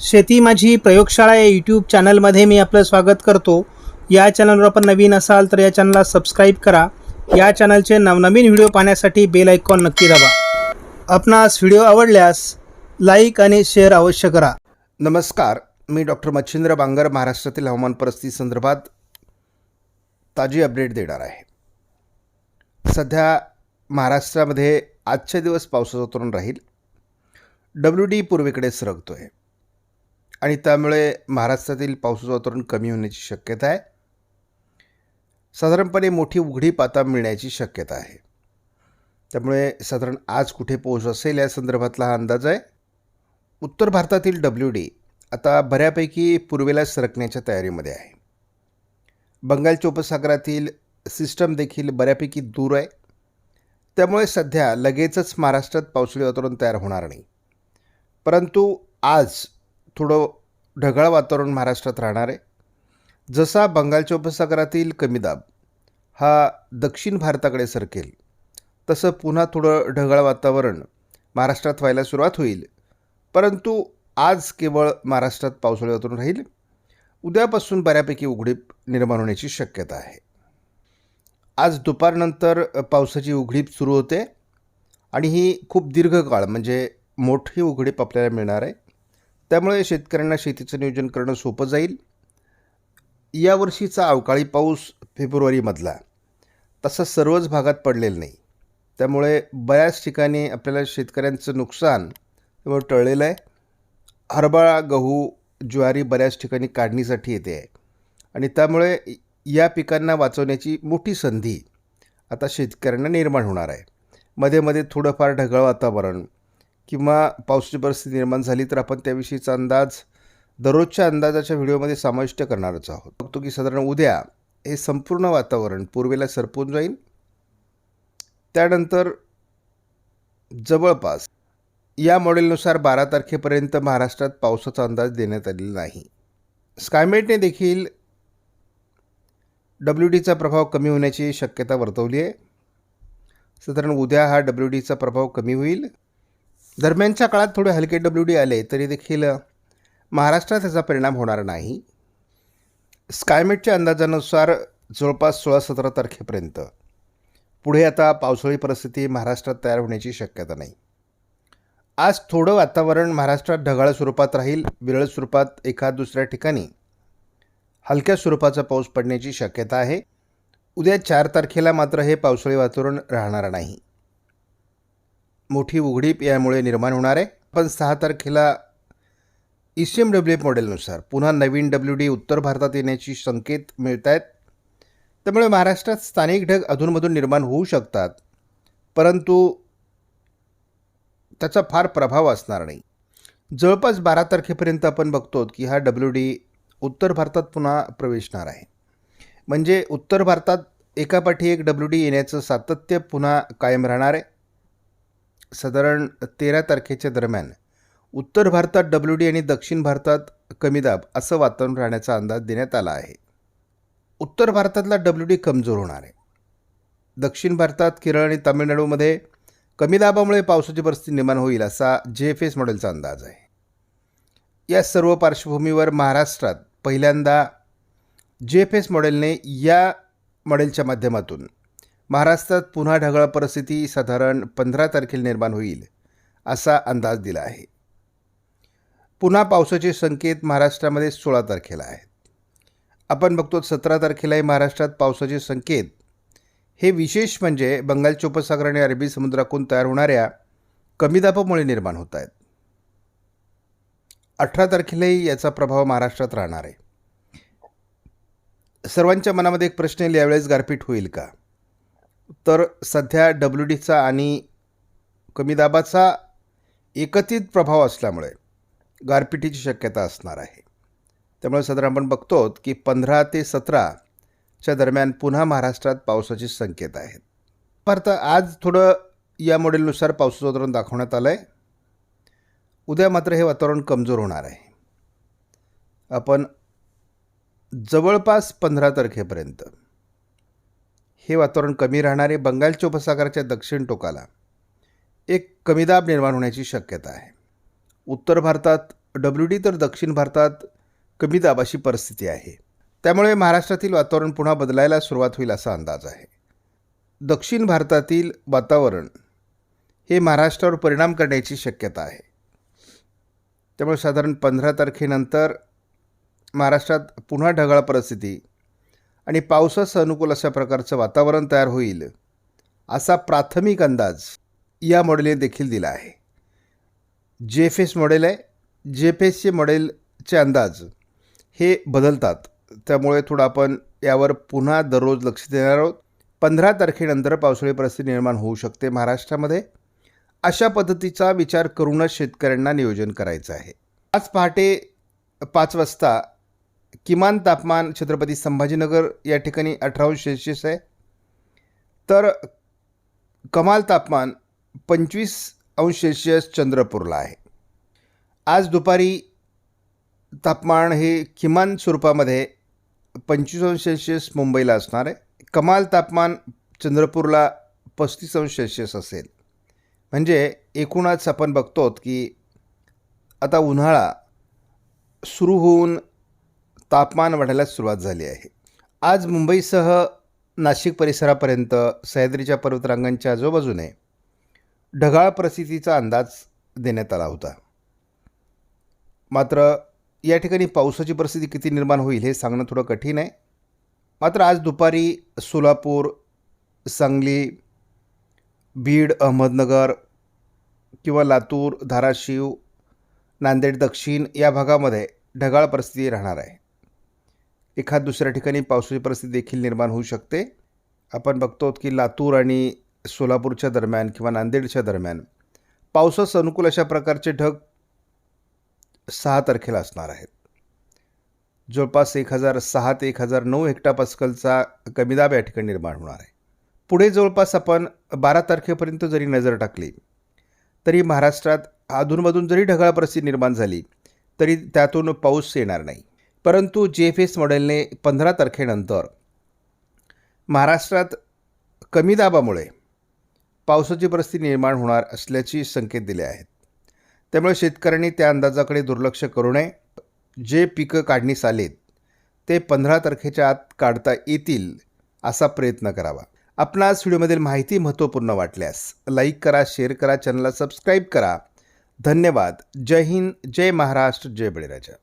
शेती माझी प्रयोगशाळा या यूट्यूब चॅनलमध्ये मी आपलं स्वागत करतो. या चॅनलवर आपण नवीन असाल तर या चॅनलला सबस्क्राईब करा. या चॅनलचे नवनवीन व्हिडिओ पाहण्यासाठी बेल आयकॉन नक्की दाबा. आपणास व्हिडिओ आवडल्यास लाईक आणि शेअर अवश्य करा. नमस्कार मी डॉक्टर मच्छिंद्र बांगर महाराष्ट्रातील हवामान परिस्थिती संदर्भात ताजी अपडेट देणार आहे. सध्या महाराष्ट्रामध्ये आजचे दिवस पावसाचं वातावरण राहील. डब्ल्यू डी पूर्वेकडे सरकतो आहे आणि त्यामुळे महाराष्ट्रातील पावसाचं वातावरण कमी होण्याची शक्यता आहे. साधारणपणे मोठी उघडी पाता मिळण्याची शक्यता आहे. त्यामुळे साधारण आज कुठे पाऊस असेल या संदर्भातला हा अंदाज आहे. उत्तर भारतातील डब्ल्यू डी आता बऱ्यापैकी पूर्वेला सरकण्याच्या तयारीमध्ये आहे. बंगालच्या उपसागरातील सिस्टम देखील बऱ्यापैकी दूर आहे. त्यामुळे सध्या लगेचच महाराष्ट्रात पावसाळी वातावरण तयार होणार नाही. परंतु आज थोडं ढगाळ वातावरण महाराष्ट्रात राहणार आहे. जसा बंगालच्या उपसागरातील कमी दाब हा दक्षिण भारताकडे सरकेल तसं पुन्हा थोडं ढगाळ वातावरण महाराष्ट्रात व्हायला सुरुवात होईल. परंतु आज केवळ महाराष्ट्रात पावसाळी वातावरण राहील. उद्यापासून बऱ्यापैकी उघडीप निर्माण होण्याची शक्यता आहे. आज दुपारनंतर पावसाची उघडीप सुरू होते आणि ही खूप दीर्घकाळ म्हणजे मोठी उघडीप आपल्याला मिळणार आहे. त्यामुळे शेतकऱ्यांना शेतीचं नियोजन करणं सोपं जाईल. यावर्षीचा अवकाळी पाऊस फेब्रुवारीमधला. तसा सर्वच भागात पडलेला नाही. त्यामुळे बऱ्याच ठिकाणी आपल्याला शेतकऱ्यांचं नुकसान त्यामुळे टळलेलं आहे. हरभरा गहू ज्वारी बऱ्याच ठिकाणी काढणीसाठी येते आहे. आणि त्यामुळे या पिकांना वाचवण्याची मोठी संधी आता शेतकऱ्यांना निर्माण होणार आहे. मध्ये मध्ये थोडंफार ढगाळ वातावरण किंवा पावसाची परिस्थिती निर्माण झाली तर आपण त्याविषयीचा अंदाज दररोजच्या अंदाजाच्या व्हिडिओमध्ये समाविष्ट करणारच आहोत. बघतो की साधारण उद्या हे संपूर्ण वातावरण पूर्वेला सरपून जाईल. त्यानंतर जवळपास या मॉडेलनुसार बारा तारखेपर्यंत महाराष्ट्रात पावसाचा अंदाज देण्यात आलेला नाही. स्कायमेटने देखील डब्ल्यू डीचा प्रभाव कमी होण्याची शक्यता वर्तवली आहे. साधारण उद्या हा डब्ल्यू डीचा प्रभाव कमी होईल. दरम्यानच्या काळात थोडे हलके डब्ल्यू डी आले तरी देखील महाराष्ट्रात त्याचा परिणाम होणार नाही. स्कायमेटच्या अंदाजानुसार जवळपास सोळा सतरा तारखेपर्यंत. पुढे आता पावसाळी परिस्थिती महाराष्ट्रात तयार होण्याची शक्यता नाही. आज थोडं वातावरण महाराष्ट्रात ढगाळ स्वरूपात राहील विरळ स्वरूपात एखाद दुसऱ्या ठिकाणी. हलक्या स्वरूपाचा पाऊस पडण्याची शक्यता आहे. उद्या चार तारखेला मात्र हे पावसाळी वातावरण राहणार नाही. मोठी उघडीप यामुळे निर्माण होणार आहे. पण सहा तारखेला E C M W F मॉडेलनुसार पुन्हा नवीन डब्ल्यू डी उत्तर भारतात येण्याची संकेत मिळत आहेत त्यामुळे महाराष्ट्रात स्थानिक ढग अधूनमधून निर्माण होऊ शकतात. परंतु त्याचा फार प्रभाव असणार नाही. जवळपास बारा तारखेपर्यंत आपण बघतो की हा डब्ल्यू डी उत्तर भारतात पुन्हा प्रवेशणार आहे. म्हणजे उत्तर भारतात एकापाठी एक डब्ल्यू डी येण्याचं सातत्य पुन्हा कायम राहणार आहे. साधारण तेरा तारखेच्या दरम्यान उत्तर भारतात डब्ल्यू डी आणि दक्षिण भारतात कमी दाब असं वातावरण राहण्याचा अंदाज देण्यात आला आहे. उत्तर भारतातला डब्ल्यू डी कमजोर होणार आहे. दक्षिण भारतात केरळ आणि तामिळनाडूमध्ये कमी दाबामुळे पावसाची परिस्थिती निर्माण होईल असा जे एफ एस मॉडेलचा अंदाज आहे. या सर्व पार्श्वभूमीवर महाराष्ट्रात पहिल्यांदा जे एफ एस मॉडेलने या मॉडेलच्या माध्यमातून महाराष्ट्रात पुन्हा ढगाळ परिस्थिती साधारण पंधरा तारखेला निर्माण होईल असा अंदाज दिला आहे. पुन्हा पावसाचे संकेत महाराष्ट्रामध्ये सोळा तारखेला आहेत. आपण बघतो सतरा तारखेलाही महाराष्ट्रात पावसाचे संकेत. हे विशेष म्हणजे बंगालच्या उपसागर आणि अरबी समुद्रातून तयार होणाऱ्या कमी दाबामुळे निर्माण होत आहेत. अठरा तारखेलाही याचा प्रभाव महाराष्ट्रात राहणार आहे. सर्वांच्या मनामध्ये एक प्रश्न येईल यावेळेस गारपीट होईल का? तर सध्या डब्ल्यू डीचा आणि कमी दाबाचा एकत्रित प्रभाव असल्यामुळे गारपिटीची शक्यता असणार आहे. त्यामुळे साधारण आपण बघतो की पंधरा ते सतराच्या दरम्यान पुन्हा महाराष्ट्रात पावसाचे संकेत आहेत. परत आज थोडं या मॉडेलनुसार पावसाचं वातावरण दाखवण्यात आलं आहे उद्या मात्र हे वातावरण कमजोर होणार आहे. आपण जवळपास पंधरा तारखेपर्यंत हे वातावरण कमी राहणारे बंगालच्या उपसागराच्या दक्षिण टोकाला एक कमी दाब निर्माण होण्याची शक्यता आहे. उत्तर भारतात डब्ल्यू डी तर दक्षिण भारतात कमी दाबाची परिस्थिती आहे. त्यामुळे महाराष्ट्रातील वातावरण पुन्हा बदलायला सुरुवात होईल असा अंदाज आहे. दक्षिण भारतातील वातावरण हे महाराष्ट्रावर परिणाम करण्याची शक्यता आहे. त्यामुळे साधारण पंधरा तारखेनंतर महाराष्ट्रात पुन्हा ढगाळ परिस्थिती आणि पावसास अनुकूल अशा प्रकारचं वातावरण तयार होईल असा प्राथमिक अंदाज या मॉडेलने देखील दिला आहे. जे एफ एस मॉडेल आहे. जे एफ एसचे मॉडेलचे अंदाज हे बदलतात. त्यामुळे थोडं आपण यावर पुन्हा दररोज लक्ष देणार आहोत. पंधरा तारखेनंतर पावसाळी परिस्थिती निर्माण होऊ शकते महाराष्ट्रामध्ये. अशा पद्धतीचा विचार करूनच शेतकऱ्यांना नियोजन करायचं आहे. आज पहाटे पाच वाजता किमान तापमान छत्रपती संभाजीनगर या ठिकाणी अठरा अंश सेल्सिअस आहे. तर कमाल तापमान पंचवीस अंश सेल्सिअस चंद्रपूरला आहे. आज दुपारी तापमान हे किमान स्वरूपामध्ये पंचवीस अंश सेल्सिअस मुंबईला असणार आहे. कमाल तापमान चंद्रपूरला पस्तीस अंश सेल्सिअस असेल. म्हणजे एकूणच आपण बघतो की आता उन्हाळा सुरू होऊन तापमान वाढायला सुरुवात झाली आहे. आज मुंबईसह नाशिक परिसरापर्यंत सह्याद्रीच्या पर्वतरांगांच्या आजूबाजूने ढगाळ परिस्थितीचा अंदाज देण्यात आला होता. मात्र या ठिकाणी पावसाची परिस्थिती किती निर्माण होईल हे सांगणं थोडं कठीण आहे. मात्र आज दुपारी सोलापूर सांगली बीड अहमदनगर किंवा लातूर धाराशिव नांदेड दक्षिण या भागामध्ये ढगाळ परिस्थिती राहणार आहे. एखाद दुसऱ्या ठिकाणी पावसाची परिस्थिती देखील निर्माण होऊ शकते. आपण बघतो की लातूर आणि सोलापूरच्या दरम्यान किंवा नांदेडच्या दरम्यान पावसास अनुकूल अशा प्रकारचे ढग सहा तारखेला असणार आहेत. जवळपास एक हजार सहा ते एक हजार नऊ हेक्टापास्कलचा कमी दाब या ठिकाणी निर्माण होणार आहे. पुढे जवळपास आपण बारा तारखेपर्यंत जरी नजर टाकली तरी महाराष्ट्रात अधूनमधून जरी ढगाळ परिस्थिती निर्माण झाली तरी त्यातून पाऊस येणार नाही. परंतु जे एफ एस मॉडेलने पंधरा तारखेनंतर महाराष्ट्रात कमी दाबामुळे पावसाची परिस्थिती निर्माण होणार असल्याची संकेत दिले आहेत. त्यामुळे शेतकऱ्यांनी त्या अंदाजाकडे दुर्लक्ष करू नये. जे पिकं काढणीस आलेत ते पंधरा तारखेच्या आत काढता येतील असा प्रयत्न करावा. आपणास व्हिडिओमधील माहिती महत्त्वपूर्ण वाटल्यास लाईक करा शेअर करा चॅनलला सबस्क्राईब करा. धन्यवाद. जय हिंद. जय महाराष्ट्र. जय बळीराजा.